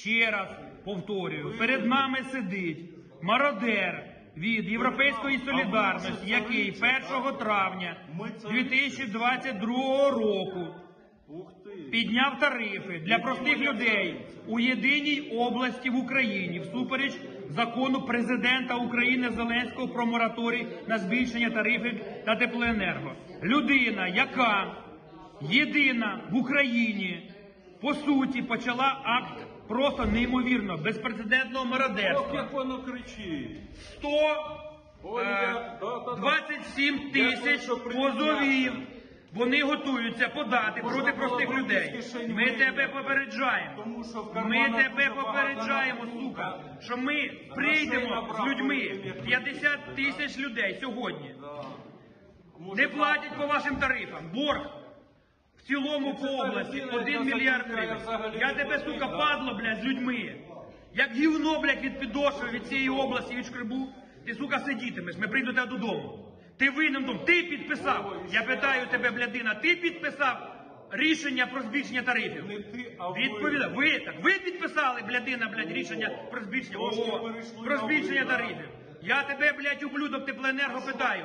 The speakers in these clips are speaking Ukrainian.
Ще раз повторюю, перед нами сидить мародер від Європейської солідарності, який 1 травня 2022 року підняв тарифи для простих людей у єдиній області в Україні всупереч закону президента України Зеленського про мораторій на збільшення тарифів та теплоенерго. Людина, яка єдина в Україні по суті почала акт просто неймовірно безпрецедентного Ох, мародерства. як воно кричить. 100 Ой, е, я- да-да-да. 27 Я тисяч позовів. Вони готуються подати проти простих людей. Ми тебе попереджаємо. Ми тебе попереджаємо, сука, що ми прийдемо з людьми. перед 50 тисяч людей сьогодні. Не платять по вашим тарифам. Борг в цілому по області 1 мільярд гривень. Я тебе, сука, падло, блядь, з людьми. Як гівно, блядь, від підошви від цієї області, від шкребу, ти, сука, сидітимеш, ми прийдемо тебе додому. Ти винен дом, ти підписав. Я питаю тебе, блядина, ти підписав рішення про збільшення тарифів? Відповідав, ви так, ви підписали, блядина, блядь, рішення про збільшення, Трошки О, про збільшення тарифів. Я тебе, блядь, ублюдок теплоенерго питаю.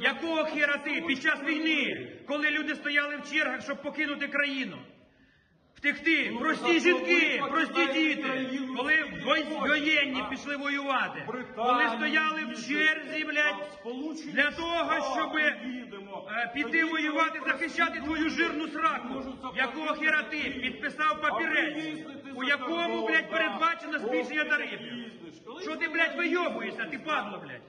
Якого хера ти? під час війни, коли люди стояли в чергах, щоб покинути країну? Втекти, Ну, прості жінки, прості діти, коли воєнні пішли воювати, коли стояли в черзі, блядь, для того, щоб е, піти воювати, захищати твою жирну сраку. Якого хера ти? Підписав папірець, у якому, блядь, передбачено збільшення тарифів? Що ти, блядь, вийобуєшся, ти падло, блядь?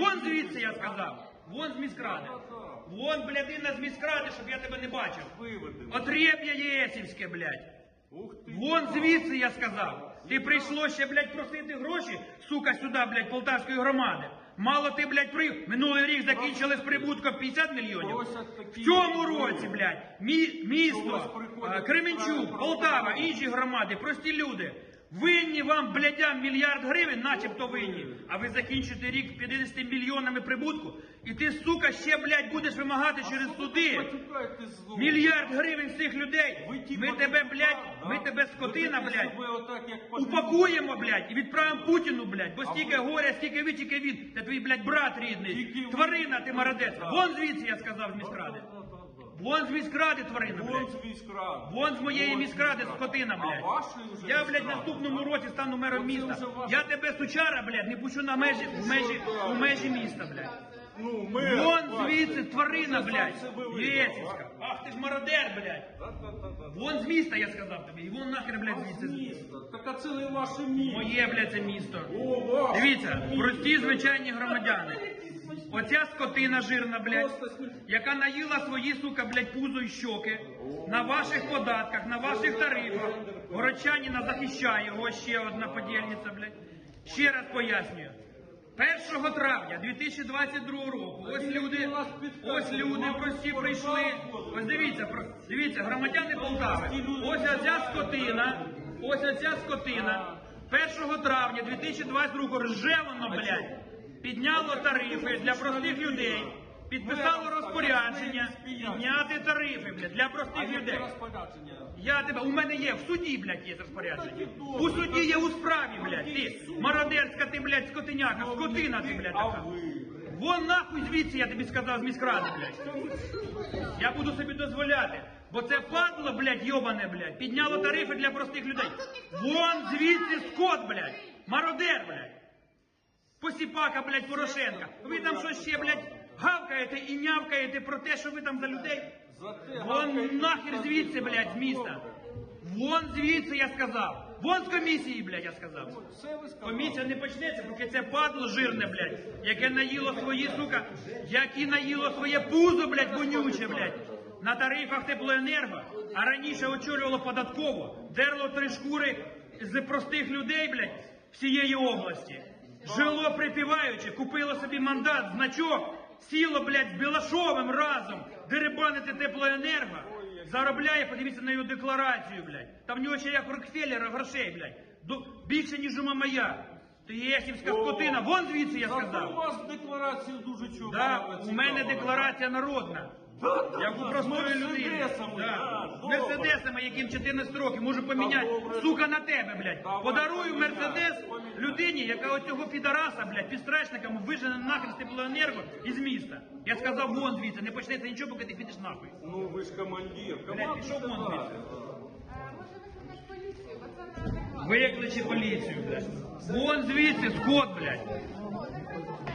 Вон звідси, я сказав. Вон з міськради. Да-да-да. Вон, блядина, з міськради, щоб я тебе не бачив. Отреб'я єсівське, блядь. Вон звідси я сказав. Ти прийшло ще, блядь, просити гроші, сука, сюди, блядь, полтавської громади. Мало ти, блядь, при... Минулий рік закінчили з прибутком 50 мільйонів. В цьому році, блядь, мі... Місто, е, Кременчук, Полтава, інші громади, прості люди. Винні вам, блядям, мільярд гривень, начебто винні. А ви закінчите рік 50 мільйонами прибутку. І ти, сука, ще, блядь, будеш вимагати через суди. Мільярд гривень цих людей. Ми тебе, блядь, ми тебе скотина, блядь, упакуємо, блядь, і відправимо Путіну, блядь, бо стільки горя, скільки ви, тільки він. Це твій, блядь, брат рідний. Тварина ти мародець. Вон звідси, я сказав, з міськради. Вон з міськради, тварина, Вон блядь. з міськради. Вон з моєї міськради, скотина, А блядь. вашої вже Я, блядь, міськради, наступному році стану мером Оце міста. вже Я тебе, сучара, блядь, не пущу на межі, в межі, у межі міста, блядь. Ну, ми... Вон звідси тварина, блядь. сам Єсівська. Ах ти ж мародер, блядь. Вон з міста, я сказав тобі. І вон нахер, блядь, А з звідси. міста. Так а це не ваше місто. Моє, блядь, це місто. О, ваше Дивіться, прості звичайні громадяни. Оця скотина жирна, блядь, яка наїла свої, сука, блядь, пузо і щоки на ваших податках, на ваших тарифах. Городчанина захищає його ще одна подільниця, блядь. Ще раз пояснюю. 1 травня 2022 року. Ось люди, ось люди прості прийшли. Ось дивіться, дивіться, громадяни Полтави. Ось оця скотина, ось оця скотина. 1 травня 2022 року ржевано, блядь, підняло тарифи для простих людей. Підписало розпорядження підняти тарифи, блядь, для простих людей. Я тебе, у мене є, в суді, блядь, є розпорядження. У суді є у справі, блядь, ти, мародерська ти, блядь, скотиняка, скотина ти, блядь, така. Вон нахуй звідси, я тобі сказав, з міськради, блядь. Я буду собі дозволяти. Бо це падло, блядь, йобане, блядь, підняло тарифи для простих людей. Вон звідси скот, блядь, мародер, блядь. Посіпака, блядь, Порошенка. Ви там що ще, блядь, гавкаєте і нявкаєте про те, що ви там за людей? Вон нахер звідси, блядь, з міста. Вон звідси, я сказав. Вон з комісії, блядь, я сказав. Комісія не почнеться, поки це падло жирне, блядь, яке наїло свої, сука, яке наїло своє пузо, блядь, вонюче, блядь, на тарифах теплоенерго, а раніше очолювало податково, дерло три шкури з простих людей, блядь, всієї області. Жило припіваючи, купило собі мандат, значок, сіло, блядь, з Білашовим разом, дерибанити теплоенерго, заробляє, подивіться на його декларацію, блядь. Там в нього ще як у Рокфеллера грошей, блядь. До- Більше, ніж у Мамая. Ти єсівська скотина, вон звідси я Зато у сказав. вас декларація дуже чого. Да, у мене декларація народна. Я простою людиною. Мерседесами, Да. да. Мерседесами, яким 14 років, можу поміняти, сука, на тебе, блядь. Подарую Мерседес людині, яка оцього підараса, блядь, підстрачниками вижене нахрен з теплоенерго із міста. Я сказав, вон звідси, не почнеться нічого, поки ти підеш нахуй. Ну ви ж командир. Блядь, пішов вон звідси. Може викликати поліцію, бо це. Викличе поліцію, блядь. Вон звідси, скот, блядь.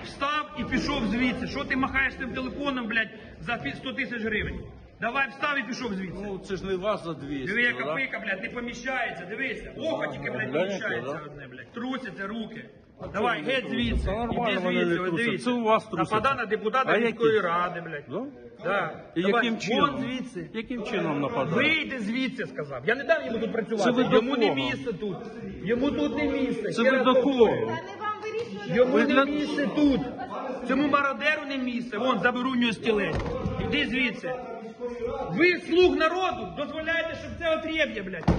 Встав і пішов звідси. Що ти махаєш тим телефоном, блядь, за пі- 100 тисяч гривень? Давай встав і пішов звідси. Ну це ж не вас за 200. Диви, яка да? пика, блядь, не поміщається, дивися. Око тільки, блядь, Гляньте, поміщається да? одне, блядь. Трусяться руки. Давай, вони геть трусяться? звідси. Та нормально Іди вони не звідси, ось трусяться. дивіться. Це у вас трусяться. Напада на депутата А міської ради, блядь. Да? Да. І Давай, яким чином? Вон звідси. Яким чином нападати? Вийди звідси, сказав. Я не дам йому тут працювати. Це ви до Йому не кого? місце тут. Йому тут не місце. Це Ще ви раз до повторюю. кого? Та не вам. Йому не місце тут. Цьому мародеру не місце. Вон, заберу у нього стілець. Іди звідси. Ви, слуг народу, дозволяєте, щоб це отрєб'я, блядь.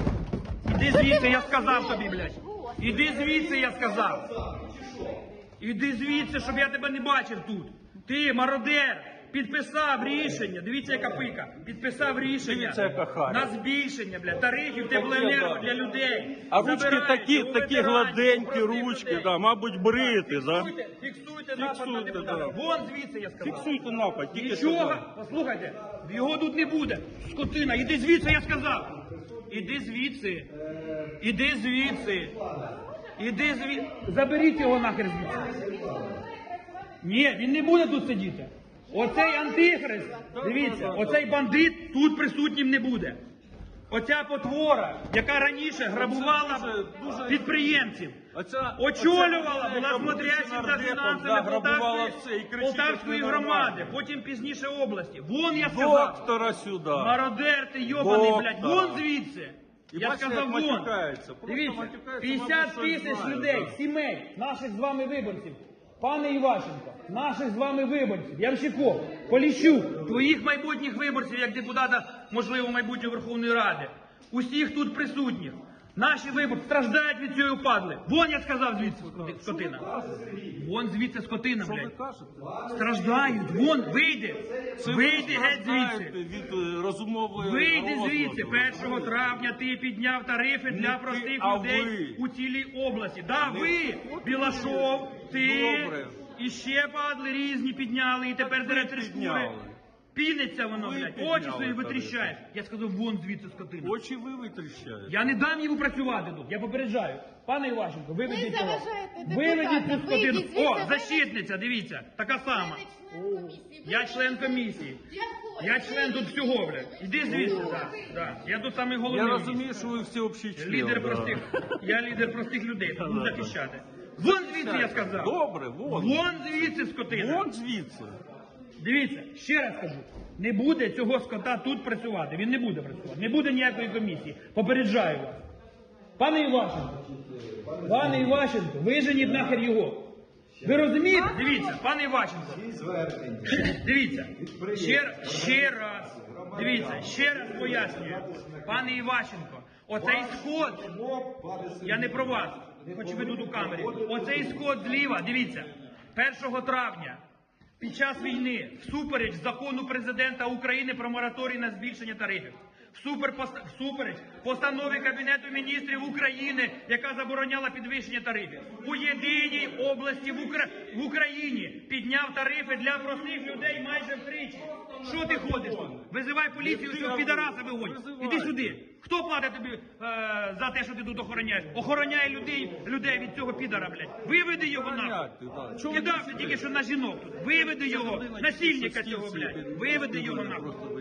Іди звідси, я сказав тобі, блядь. Іди звідси, я сказав. Іди звідси, щоб я тебе не бачив тут. Ти, мародер, підписав рішення. Дивіться, яка пика. Підписав рішення Дивіться, яка харя. на збільшення, блядь, тарифів теплоенерго для людей. А ручки Забирайте такі, такі ветеранів, гладенькі ручки, людей. да, мабуть, брити, да? Фіксуйте, фіксуйте напад на Фіксуйте, депутата. да. Вон звідси, я сказав. Фіксуйте напад, тільки Нічого, послухайте, його тут не буде. Скотина, іди звідси, я сказав. Іди звідси. Іди звідси. Іди звідси. Заберіть його нахер звідси. Ні, він не буде тут сидіти. Оцей антихрист, дивіться, оцей бандит тут присутнім не буде. Оця потвора, яка раніше грабувала підприємців. Очолювала, була смотрящим за фінансами Полтавської, Полтавської громади, потім пізніше області. Вон я сказав. Доктора сюди. Мародер ти йобаний, блядь, вон звідси. І Я бачите, сказав як вон. Просто Дивіться, матюкається, 50 мабуть, щось тисяч людей, сімей, наших з вами виборців. Пане Іващенко, наших з вами виборців, Ямщиков, Поліщук, твоїх майбутніх виборців, як депутата, можливо, майбутньої Верховної Ради, усіх тут присутніх. Наші виборці страждають від цієї падли. Вон я сказав звідси скоти- скотина. Вон звідси скотина, блядь. Страждають, вон, вийди. Це ви Вийди геть звідси. від е, Вийди звідси 1 травня. Ти підняв тарифи для простих людей у цілій області. Да, ви, Білашов, ти Добре. і ще падли різні підняли, і тепер директор шкури. підняли. Піниться воно, Ви блядь, підняли очі свої тарифи. витріщає. Я сказав, вон звідси скотина. Очі ви витріщаєте. Я не дам йому працювати тут, я попереджаю. Пане Іващенко, виведіть Ви його. заважаєте депутата. Виведіть цю скотину. Вийдіть звідси, О, ви- защитниця, дивіться, така сама. Я член комісії. Я член тут всього, блядь. Іди звідси, так. Да, Я тут самий головний. Я розумію, що ви всі общі члени. Лідер да. простих. Я лідер простих людей, тут буду Да, да. захищати. Вон звідси я сказав. Добре, вон. Вон звідси скотина. Вон звідси. Дивіться, ще раз кажу. Не буде цього скота тут працювати. Він не буде працювати. Не буде ніякої комісії. Попереджаю вас. Пане Іващенко, пане Іващенко, виженіть нахер його. Ви розумієте? Дивіться, пане Іващенко. Дивіться, ще, раз- ще раз. Дивіться, ще раз пояснюю. Пане Іващенко, оцей сход, я не про вас, хоч ви тут у камері. Оцей скот зліва, дивіться, 1 травня. Під час війни, всупереч закону президента України про мораторій на збільшення тарифів, всупереч постанові Кабінету міністрів України, яка забороняла підвищення тарифів, у єдиній області в, Укра... в Україні підняв тарифи для простих людей майже втричі. Що ти ходиш? Визивай поліцію, цього підараса вигонь. Іди сюди. Хто платить тобі е, за те, що ти тут охороняєш? Охороняє людей, людей від цього підара, блядь. Виведи його да. Кидався тільки що на жінок тут. Виведи його, насильника цього, що блядь. Виведи його нахуй.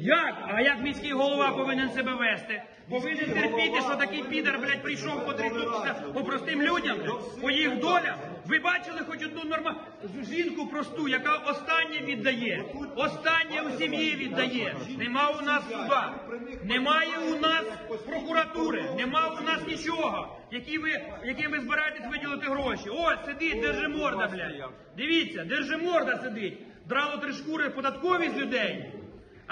Як? А як міський голова повинен себе вести? Повинен терпіти, що такий підар, блядь, прийшов потрібнутися по простим людям, по їх долям. Ви бачили хоч одну нормальну жінку просту, яка останнє віддає, останнє у сім'ї віддає. Нема у нас суда, немає у нас прокуратури, нема у нас нічого. Які ви, яким ви збираєтесь виділити гроші? Ось сидить, держиморда, блядь. Дивіться, держиморда сидить. Драло три шкури податкові з людей.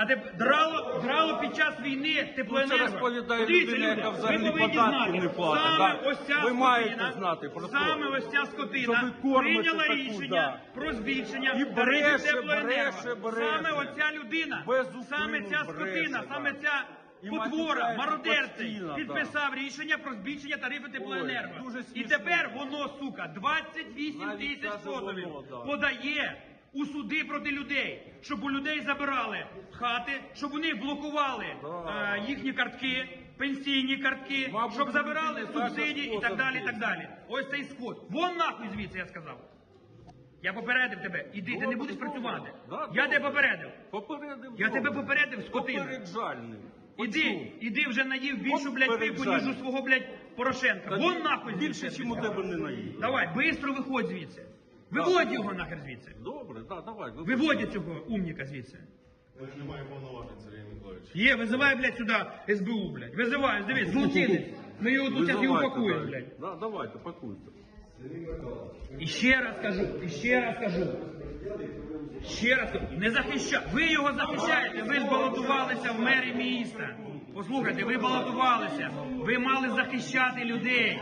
А де драло, драло під час війни теплоенерго. Ну, це розповідає Подивіться, людина, люди, яка ви взагалі повинні податків знати, не платить, Саме да. ось ця Ви скотина, знати про це. саме ось ця Що скотина ви кормите прийняла таку, рішення да. про збільшення І тарифів бреше, теплоенерго. бреше, бреше. Саме оця людина, Без саме ця бреше, скотина, да. саме ця І потвора, матюкається мародерцей постійно, підписав рішення про збільшення тарифу теплоенерго. Дуже І смішно. тепер воно, сука, 28 Навіть тисяч позовів воно, да. подає у суди проти людей, щоб у людей забирали хати, щоб у них блокували е, їхні картки, пенсійні картки, Мабуть, щоб забирали субсидії і так далі. і так далі. Ось цей скот. Вон нахуй звідси, я сказав. Я попередив тебе. Іди, ти не будеш працювати. Я тебе попередив. Попередив. Я тебе попередив, скотина. Попереджальний. Іди, іди вже наїв більшу, От блядь, пику, ніж у свого, блядь, Порошенка. Вон нахуй Більше, звідси. чим у тебе не наїв. Давай, бистро виходь звідси. Виводь його нахер звідси. Добре, да, давай. Виводь цього умніка звідси. Немає повноважень, Сергій Миколаївич. Є, визивай, блядь, сюди СБУ, блядь. Визивай, дивись, злочинець. Ми його тут зараз і упакуємо, блядь. Да, давайте, пакуйте. І ще раз кажу, і ще раз кажу. Ще раз кажу, не захищайте. Ви його захищаєте. Ви ж балотувалися в мері міста. Послухайте, ви балотувалися. Ви мали захищати людей.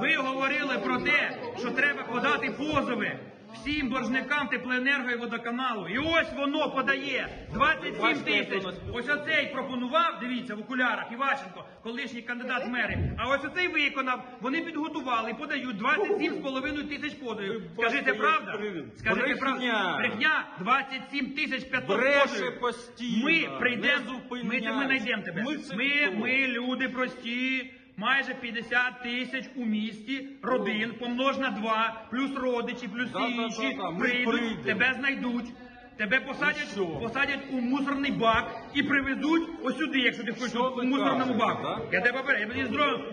Ви говорили про те, що треба подати позови всім боржникам теплоенерго і водоканалу. І ось воно подає 27 тисяч. Ось оцей пропонував, дивіться, в окулярах Іваченко, колишній кандидат в мери. А ось оцей виконав. Вони підготували і подають 27,5 тисяч позовів. Скажите, бачите, правда? Брехня. правда? Брехня 27 тисяч 500 Бреше позовів. постійно, Ми прийдемо, ми, ми знайдемо тебе. Ми ми люди прості. Майже 50 тисяч у місті родин, помнож на два, плюс родичі, плюс Да, да, інші да, да, ми прийдуть, тебе знайдуть, тебе посадять, посадять у мусорний бак і привезуть ось сюди, якщо ти хочеш у мусорному баку. да? Я тебе попереджу, я мені здорово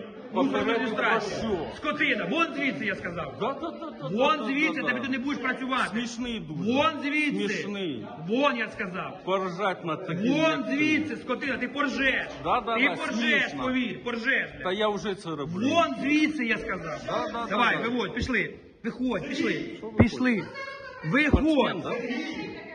що? Скотина, вон звідси я сказав. Да, да, да, да, Вон звідси, тебе ти не будеш працювати. Смішний дуже. Вон звідси. Смішний. Вон я сказав. Поржать на таких. Вон звідси, скотина, ти поржеш. Да, да, ти да, поржеш, смішно. повір, поржеш. Та я вже це роблю. Вон звідси, я сказав. Да, да, Давай, да, да. виводь, пішли. Виходь, пішли. Пішли. Виходь.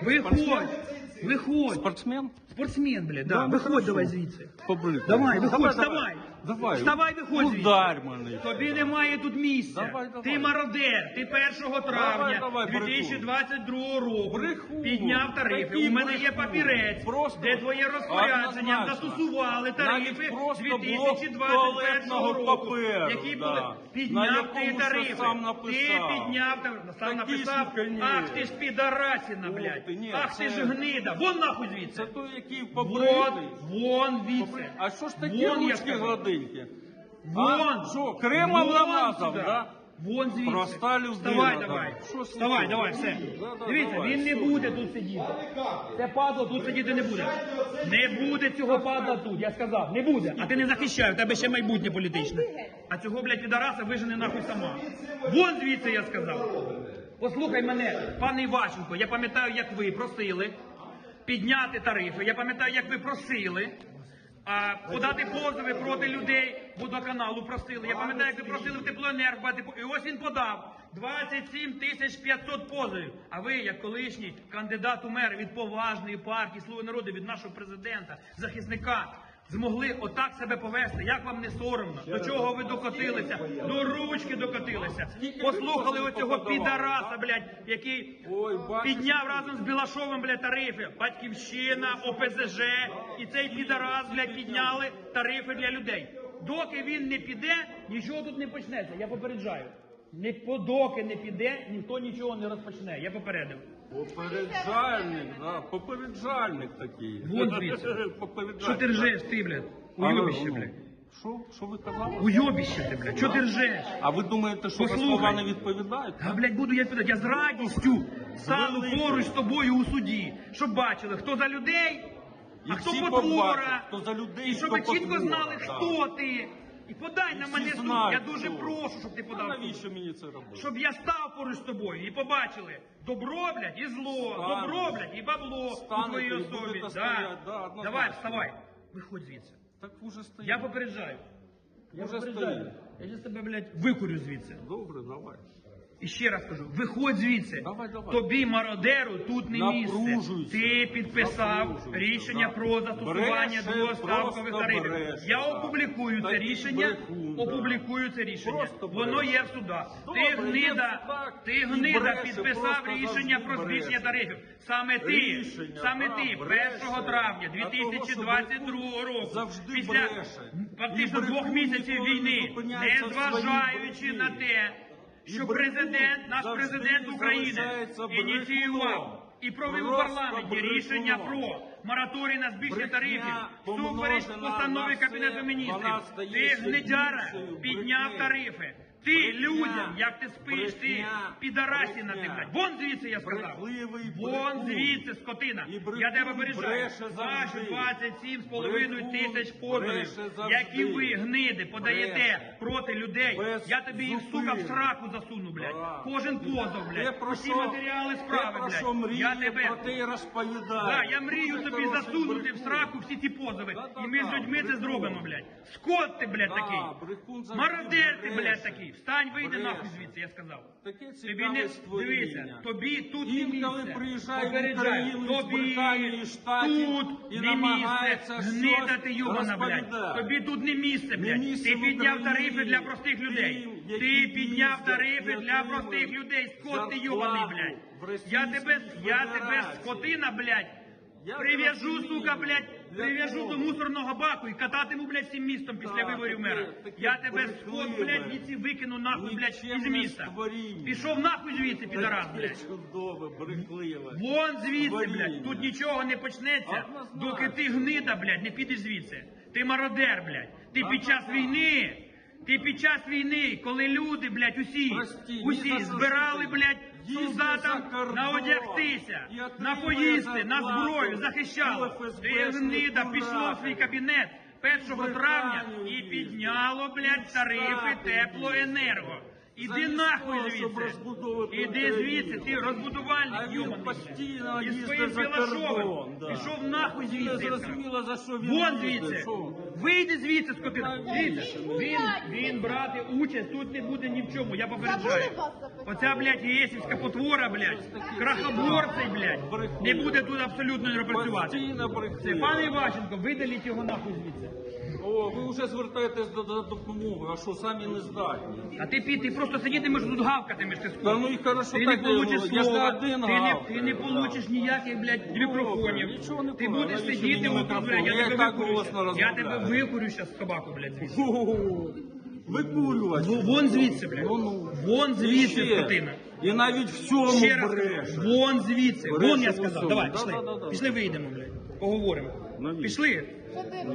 Виходь. Виходь. Спортсмен? Спортсмен, блядь, да. Да, ну Виходь хорошо. давай звідси. Побрити. Давай, виходь, давай, вставай. Давай. Вставай, виходь звідси. Удар мене. Тобі немає тут місця. Давай, давай. Ти мародер. Ти 1 травня давай, брехун. 2022 року Брехун. підняв тарифи. Який У мене є брехун? папірець, Просто де твоє розпорядження однозначно. застосували тарифи Навіть просто 2021 туалетного року. паперу, Які да. були На підняв ти тарифи. сам Ти написав. підняв тарифи. Сам Такі написав. Ах ти ж підарасіна, Ух блядь. ти, ні, Ах ти це- ж гнида. Вон нахуй звідси. Це той, який Вон, побритий. вон звідси. А що ж такі Вон, я ручки гладенькі? Вон! А? Що, кремом Вон намазав, сюди. да? Вон звідси. Проста людина, Вставай, да. давай. Що Вставай, давай, все. Да, да, Дивіться, давай, він не буде тут сидіти. Це падло тут сидіти не буде. Не буде цього падла тут, я сказав. Не буде. А ти не захищай, у тебе ще майбутнє політичне. А цього, блядь, підараса вижене нахуй сама. Вон звідси я сказав. Послухай мене, пане Іващенко, я пам'ятаю, як ви просили підняти тарифи. Я пам'ятаю, як ви просили. А, подати позови проти людей водоканалу просили. Я пам'ятаю, як ви просили в теплоенерго І ось він подав 27 тисяч 500 позовів. А ви, як колишній кандидат у мер від поважної партії Слуги народу, від нашого президента, захисника, змогли отак себе повести. Як вам не соромно? До чого ви докотилися? До ручки докотилися. Послухали оцього підараса, блядь, який підняв разом з Білашовим, блядь, тарифи. Батьківщина, ОПЗЖ і цей підарас, блядь, підняли тарифи для людей. Доки він не піде, нічого тут не почнеться. Я попереджаю. Не доки не піде, ніхто нічого не розпочне. Я попередив. Попереджальник, да, попереджальник такий. Вон звідси. Попереджальник. Що ти ржеш, ти, блядь? А ну, блядь. Що? Що ви казали? Уйобіще ти, блядь. Що ти ржеш? А ви думаєте, що Послухай. слова не відповідають? А, блядь, буду я питати, я з радістю стану Великий. поруч з тобою у суді, щоб бачили, хто за людей, І а хто всі потвора, побачать, хто за людей, і щоб хто ви чітко потвора, знали, да. хто ти. І подай на всі мене знають, Я дуже хто. прошу, щоб ти А подав. суд. навіщо мені це робити? Щоб я став поруч з тобою і побачили добро, блядь, і зло, Станете. добро, блядь, і бабло у Станете твоїй і особі. будете стояти, да, Да. однозначно. Давай, вставай. Виходь звідси. Так уже стоїть. Я попереджаю. Я Уже попереджаю. стоїть. Я зараз тебе, блядь, викурю звідси. Добре, давай. І ще раз кажу, виходь звідси. Давай, давай. Тобі мародеру тут не місце. Ти підписав рішення про застосування двоставкових тарифів. бреше, Я опублікую це рішення. брехун. Опублікую це рішення. Просто Воно є в судах. Ти гнида, ти гнида бреше, підписав рішення про збільшення тарифів. Саме ти, Рішення, саме ти, бреше. 1 травня А того, що 2022 року, завжди після бреше. фактично двох місяців не війни, незважаючи брехні. на те, що президент, наш президент України ініціював і провів у парламенті рішення про мораторій на збільшення тарифів, супереч постанови постанові Кабінету міністрів. Ти гнедяра підняв тарифи. Ти Брехня, людям, як ти спиш, ти брехня, підарасіна ти, блядь. Вон звідси я сказав. Брехливий Вон звідси, скотина. Брехун Я тебе попереджаю. бреше Ваші завжди. 27,5 Брехун тисяч позовів, бреше завжди. які ви гниди подаєте Бреше. проти людей. Без Я тобі їх, сука, в зупину. сраку засуну, блядь. Да. Кожен позов, Ти блядь. про Усі що- матеріали справи, ти про блядь. що Я тебе... про те й розповідає. Да, я мрію Дуже тобі хороший засунути в брехун. сраку всі ці позови. Да-да-да, І ми з людьми це брехун. зробимо, блядь. Скот ти, блядь, Да, такий. брехун завжди Мародер ти, бреше. блядь, такий. Встань, вийди Бреше. нахуй звідси, я сказав. Таке Тобі цікаве не створіння. дивися, тобі тут не Інколи місце. приїжджає в Попереджаю, Україну із тобі Британії, Штатів тут і не намагається місце. щось Гнида ти йобана, блядь. розповідати. Тобі тут не місце, блядь. місце Ти в підняв Україні. тарифи для простих людей. Тим, Ти підняв їздять тарифи для простих людей. Скот ти зарплату йобаний, блядь. Я тебе, я тебе, Федерації. скотина, блядь. Прив'яжу, сука, блядь, прив'яжу до мусорного баку і кататиму, блядь, всім містом після виборів мера. Я тебе, скот, блядь, віці викину нахуй, блядь, із міста. Пішов нахуй звідси, підарас, блядь. чудове, брехливе. Вон звідси, блядь. Тут нічого не почнеться, доки ти гнида, блядь, не підеш звідси. Ти мародер, блядь. Ти під час війни. Ти під час війни, коли люди, блядь, усі, усі збирали, блядь, солдатам кордон на поїсти, на зброю, захищало. Ура. пішло в свій кабінет 1 травня і підняло, блядь, тарифи теплоенерго. Іди нахуй звідси. Іди звідси, ти розбудувальник, постійно І своїм Білашовим пішов нахуй звідси. Вон звідси. Вийди звідси, скотина. Дивіться, він, він брати участь тут не буде ні в чому, я попереджаю. Оця, блядь, єсівська потвора, блядь, крахоборцей, блядь, не буде тут абсолютно не працювати. Це пане Іващенко, видаліть його нахуй звідси. О, ви вже звертаєтесь до, до допомоги, а що самі не здатні? А ти пі, ти просто сидітимеш тут гавкатимеш, ти Та ну і хорошо, Ти не так получиш я ж не один ти не, гавкаю, ти не да. получиш ніяких, блядь, мікрофонів. нічого не Ти будеш навіщо сидіти мені отут, блядь, мікрофон? я Я тебе так викурю. голосно щас. Я тебе розмовляю. викурю зараз собаку, блядь, звідси. О, Викурювати. Ну, Вон звідси, блядь. Ну, ну. Вон звідси, Ще. скотина. І навіть в цьому Ще раз бреше. кажу, вон звідси, Бреше вон я в сказав. усьому. Давай, Да, пішли. Пішли вийдемо, блядь. Поговоримо. Навіщо? Пішли.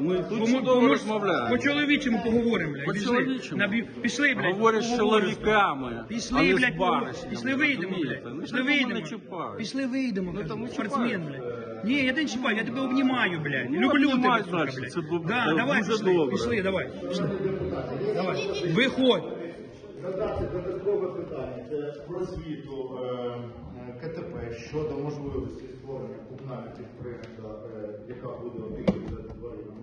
Ми тут чудово розмовляємо. По чоловічому поговоримо, блядь. Пішли. По-чоловічому. Набі- Пішли, блядь. Говорять з поговоримо. чоловіками, а Пішли, не з блядь, баришнями, пішли вийдемо, розумієте? блядь. Ну, Пішли що ви мене вийдемо. чіпаєте? Пішли вийдемо, Ну, кажу. спортсмен, блядь. Ні, я тебе не чіпаю, я тебе обнімаю, блядь. Ну, Люблю тебе, обнімай, сука, значить, блядь. це бу- Да, це давай, дуже пішли, добре. пішли, давай. Пішли. Давай. Виходь. Задати додаткове питання. Це просвіту е, е, КТП щодо можливості створення комунального підприємства, е, яка буде тваринами,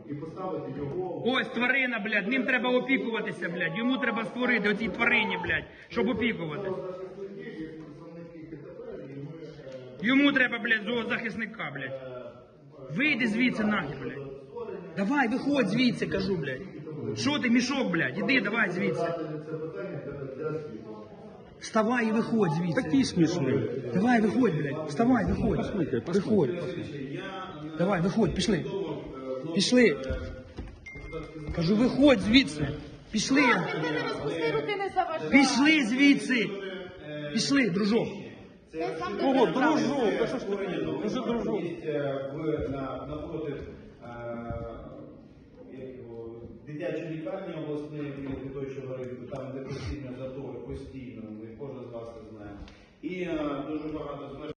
і поставити його Ось тварина, блядь, ним треба опікуватися, блядь. Йому треба створити оцій тварині, блядь, щоб опікуватися. Йому треба, блядь, зоозахисника, блядь. Вийди звідси нахер, блядь. Давай, виходь звідси, кажу, блядь. Що ти, мішок, блядь? Іди, давай звідси. Вставай і виходь звідси. Такий смішний. Давай, виходь, блядь. Вставай, виходь. Послухай, Виходь. Давай, виходь, пішли. Пішли. Кажу, виходь звідси. Пішли. ти не розпусти руки, не заважай. Пішли звідси. Пішли, дружок. Кого? Дружок? Та що ж ти мені? Дуже дружок. Е, е, дитячої лікарні обласної що говорив, там де постійно затори, постійно, ми кожен з вас це знає. І е, дуже багато